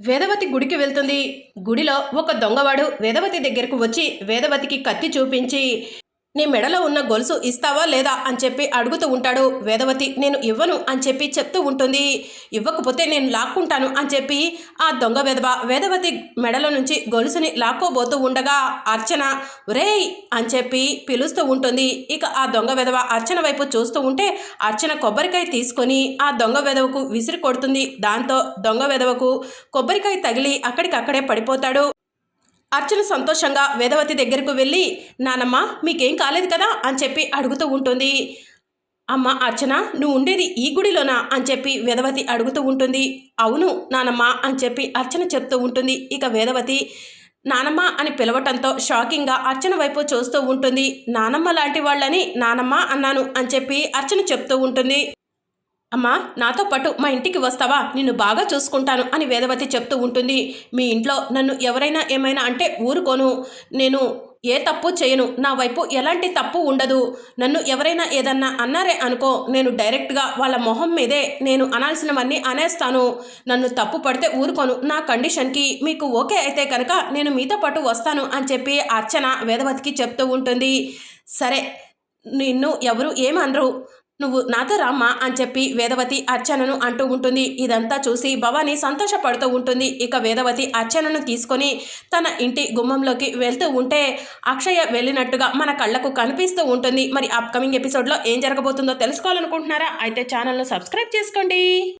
వేదవతి గుడికి వెళ్తుంది. గుడిలో ఒక దొంగవాడు వేదవతి దగ్గరకు వచ్చి వేదవతికి కత్తి చూపించి నీ మెడలో ఉన్న గొలుసు ఇస్తావా లేదా అని చెప్పి అడుగుతూ ఉంటాడు. వేదవతి నేను ఇవ్వను అని చెప్పి చెప్తూ ఉంటుంది. ఇవ్వకపోతే నేను లాక్కుంటాను అని చెప్పి ఆ దొంగ వేదవ వేదవతి మెడలో నుంచి గొలుసుని లాక్కోబోతూ ఉండగా అర్చన రేయ్ అని చెప్పి పిలుస్తూ ఉంటుంది. ఇక ఆ దొంగ వెదవ అర్చన వైపు చూస్తూ ఉంటే అర్చన కొబ్బరికాయ తీసుకొని ఆ దొంగ వెదవకు విసిరి కొడుతుంది. దాంతో దొంగ వెదవకు కొబ్బరికాయ తగిలి అక్కడికక్కడే పడిపోతాడు. అర్చన సంతోషంగా వేదవతి దగ్గరకు వెళ్ళి నానమ్మ మీకేం కాలేదు కదా? అని చెప్పి అడుగుతూ ఉంటుంది. అమ్మ అర్చన నువ్వు ఉండేది ఈ గుడిలోనా? అని చెప్పి వేదవతి అడుగుతూ ఉంటుంది. అవును నానమ్మ అని చెప్పి అర్చన చెప్తూ ఉంటుంది. ఇక వేదవతి నానమ్మ అని పిలవటంతో షాకింగ్గా అర్చన వైపు చూస్తూ ఉంటుంది. నానమ్మ లాంటి వాళ్ళని నానమ్మ అన్నాను అని చెప్పి అర్చన చెప్తూ ఉంటుంది. అమ్మా నాతో పాటు మా ఇంటికి వస్తావా? నిన్ను బాగా చూసుకుంటాను అని వేదవతి చెప్తూ ఉంటుంది. మీ ఇంట్లో నన్ను ఎవరైనా ఏమైనా అంటే ఊరుకోను. నేను ఏ తప్పు చేయను. నా వైపు ఎలాంటి తప్పు ఉండదు. నన్ను ఎవరైనా ఏదన్నా అన్నారే అనుకో నేను డైరెక్ట్గా వాళ్ళ మొహం మీదే నేను అనాల్సినవన్నీ అనేస్తాను. నన్ను తప్పు పడితే ఊరుకోను. నా కండిషన్కి మీకు ఓకే అయితే కనుక నేను మీతో పాటు వస్తాను అని చెప్పి అర్చన వేదవతికి చెప్తూ ఉంటుంది. సరే నిన్ను ఎవరు ఏమనరు. నువ్వు నాతో రామ్మా అని చెప్పి వేదవతి అర్చనను అంటూ ఉంటుంది. ఇదంతా చూసి భవానీ సంతోషపడుతూ ఉంటుంది. ఇక వేదవతి అర్చనను తీసుకొని తన ఇంటి గుమ్మంలోకి వెళ్తూ ఉంటే అక్షయ వెళ్ళినట్టుగా మన కళ్ళకు కనిపిస్తూ ఉంటుంది. మరి అప్కమింగ్ ఎపిసోడ్లో ఏం జరగబోతుందో తెలుసుకోవాలనుకుంటున్నారా? అయితే ఛానల్ను సబ్స్క్రైబ్ చేసుకోండి.